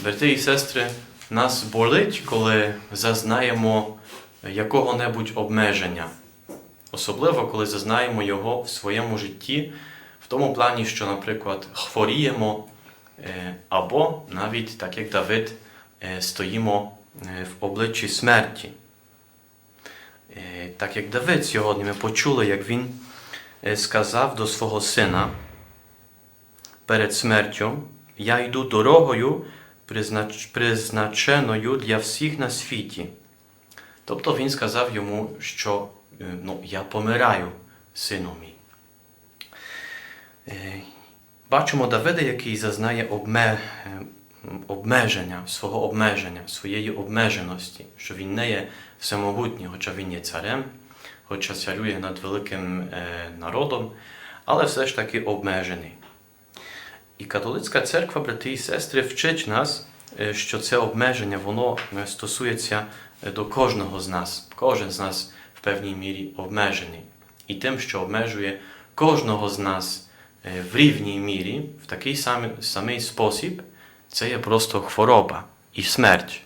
Брати і сестри, нас болить, коли зазнаємо якого-небудь обмеження. Особливо, коли зазнаємо його в своєму житті, в тому плані, що, наприклад, хворіємо, е, або навіть, так як Давид, е, стоїмо е, в обличчі смерті. Так як Давид сьогодні ми почули, як він сказав до свого сина перед смертю, я йду дорогою, признач- призначеною для всіх на світі. Тобто він сказав йому, що е, ну, я помираю, сину мій. Е, Бачимо Давида, який зазнає обме... е, обмеження, свого обмеження, своєї обмеженості, що він не є всемогутній, хоча він є царем, хоча царює над великим народом, але все ж таки обмежений. І католицька церква, брати і сестри, вчить нас, е, що це обмеження воно е, стосується е, до кожного з нас. Кожен з нас в певній мірі обмежений. І тим, що обмежує кожного з нас в рівній мірі, в такий самий, самий спосіб, це є просто хвороба і смерть.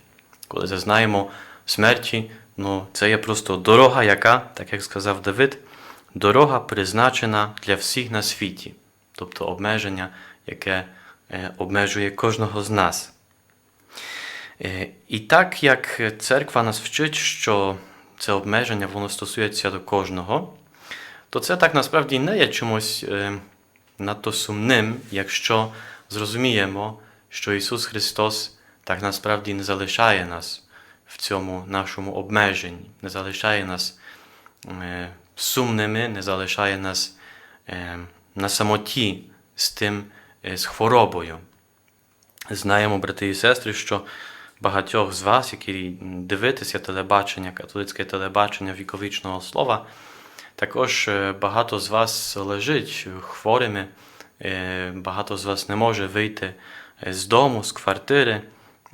Коли зазнаємо смерті, ну, це є просто дорога, яка, так як сказав Давид, дорога призначена для всіх на світі, тобто обмеження, яке е, обмежує кожного з нас. Е, І так як церква нас вчить, що це обмеження воно стосується до кожного, то це так насправді не є чимось е, надто сумним, якщо зрозуміємо, що Ісус Христос так насправді не залишає нас в цьому нашому обмеженні, не залишає нас сумними, не залишає нас на самоті з тим, з хворобою. Знаємо, брати і сестри, що багатьох з вас, які дивитеся телебачення, католицьке телебачення віковічного слова, також е, багато з вас лежить хворими, е, багато з вас не може вийти е, з дому, з квартири.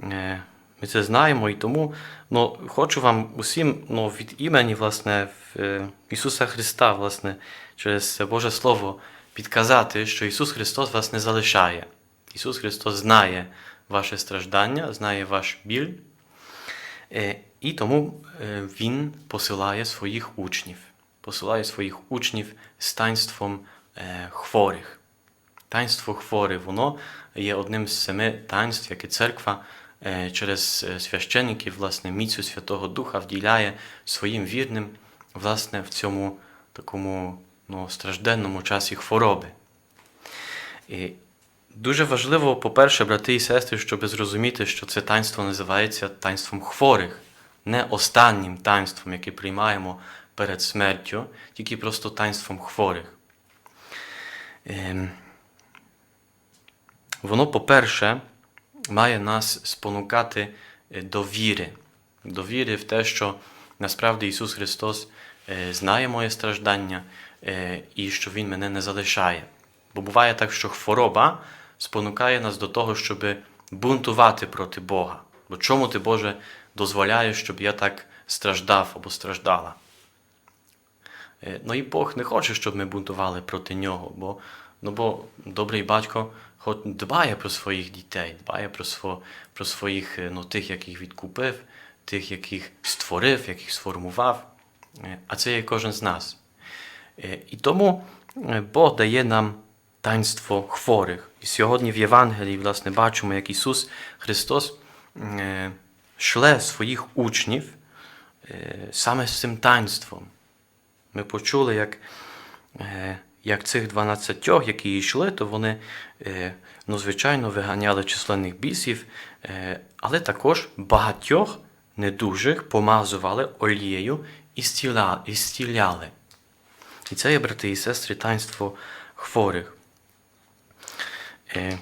Е, Ми це знаємо і тому ну, хочу вам усім ну, від імені власне, е, Ісуса Христа, власне, через Боже Слово підказати, що Ісус Христос вас не залишає. Ісус Христос знає ваше страждання, знає ваш біль, е, і тому е, Він посилає своїх учнів, посилає своїх учнів з таїнством е, хворих. Таїнство хворих, воно є одним з семи таїнств, яке церква через священників, власне, міцю Святого Духа вділяє своїм вірним, власне, в цьому такому ну, стражденному часі хвороби. І дуже важливо, по-перше, брати і сестри, щоб зрозуміти, що це таїнство називається таїнством хворих, не останнім таїнством, яке приймаємо перед смертю, тільки просто таїнством хворих. Ем, Воно, по-перше, має нас спонукати е, до віри, до віри в те, що насправді Ісус Христос е, знає моє страждання і що Він мене не залишає. Бо буває так, що хвороба спонукає нас до того, щоб бунтувати проти Бога. Бо чому ти, Боже, дозволяєш, щоб я так страждав або страждала? Е, Ну і Бог не хоче, щоб ми бунтували проти нього, бо, ну, бо добрий батько дбає про своїх дітей, дбає про, сво, про своїх, е, ну, тих, яких відкупив, тих, яких створив, яких сформував. Е, А це є кожен з нас. Е, І тому е, Бог дає нам таїнство хворих. І сьогодні в Євангелії, власне, бачимо, як Ісус Христос е, шле своїх учнів саме з цим таїнством. Ми почули, як, як цих 12, які йшли, то вони, ну, звичайно, виганяли численних бісів, але також багатьох недужих помазували олією і зціляли. І це є, брати і сестри, таїнство хворих. Е,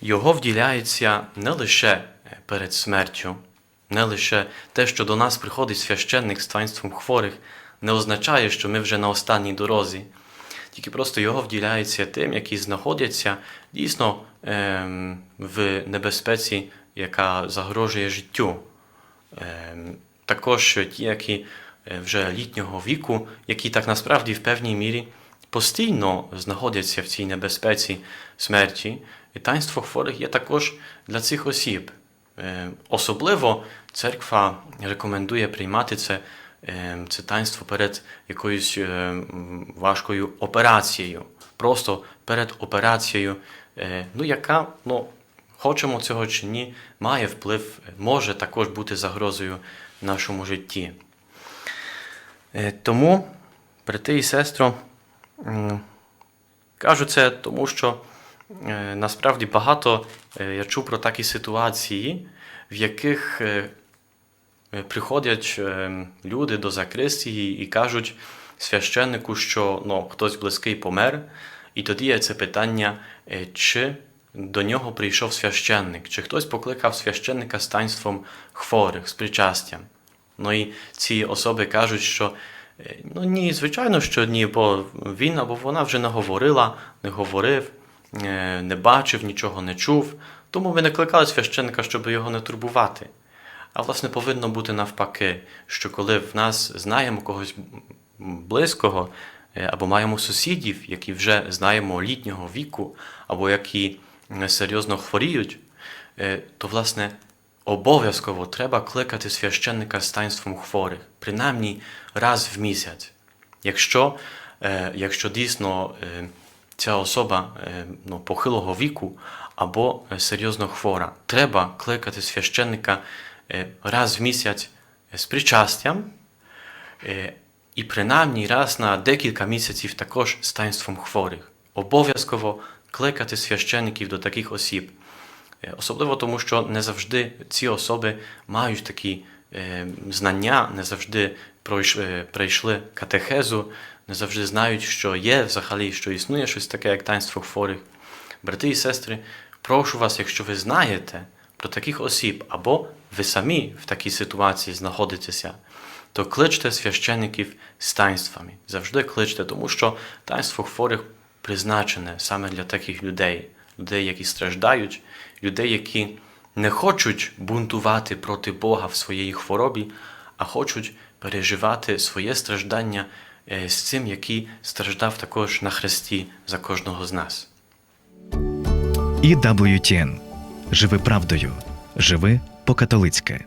Його вділяється не лише е, перед смертю, не лише те, що до нас приходить священник з таїнством хворих, не означає, що ми вже на останній дорозі. Тільки просто його вділяється тим, які знаходяться дійсно ем, в небезпеці, яка загрожує життю. Ем, також ті, які вже літнього віку, які так насправді в певній мірі постійно знаходяться в цій небезпеці смерті. І таїнство хворих є також для цих осіб. Е, Особливо церква рекомендує приймати це, е, це таїнство перед якоюсь е, важкою операцією. Просто перед операцією, е, ну, яка, ну, хочемо цього чи ні, має вплив, може також бути загрозою нашому житті. Е, Тому, брати і сестро, кажу це тому, що е, насправді багато е, я чув про такі ситуації, в яких приходять люди до закристії і кажуть священнику, що ну, хтось близький помер, і тоді є це питання, чи до нього прийшов священник, чи хтось покликав священника з таїнством хворих, з причастям. Ну і ці особи кажуть, що е, ну ні, звичайно, що ні, бо він або вона вже не говорила, не говорив, е, не бачив, нічого не чув. Тому ми не кликали священника, щоб його не турбувати. А власне повинно бути навпаки, що коли в нас знаємо когось близького, е, або маємо сусідів, які вже знаємо літнього віку, або які серйозно хворіють, то власне обов'язково треба кликати священника з таїнством хворих, принаймні раз в місяць. Якщо, е, якщо дійсно е, ця особа е, ну, похилого віку або серйозно хвора, треба кликати священника раз в місяць з причастям, і принаймні раз на декілька місяців також з таїнством хворих. Обов'язково кликати священників до таких осіб. Е, Особливо тому, що не завжди ці особи мають такі е, знання, не завжди пройшли, е, катехезу, не завжди знають, що є взагалі, що існує щось таке, як таїнство хворих. Брати і сестри, прошу вас, якщо ви знаєте про таких осіб, або ви самі в такій ситуації знаходитеся, то кличте священників з таїнствами. Завжди кличте, тому що таїнство хворих призначене саме для таких людей, людей, які страждають, людей, які не хочуть бунтувати проти Бога в своїй хворобі, а хочуть переживати своє страждання е, з цим, який страждав також на хресті за кожного з нас. EWTN. Живи правдою. Живи по-католицьки.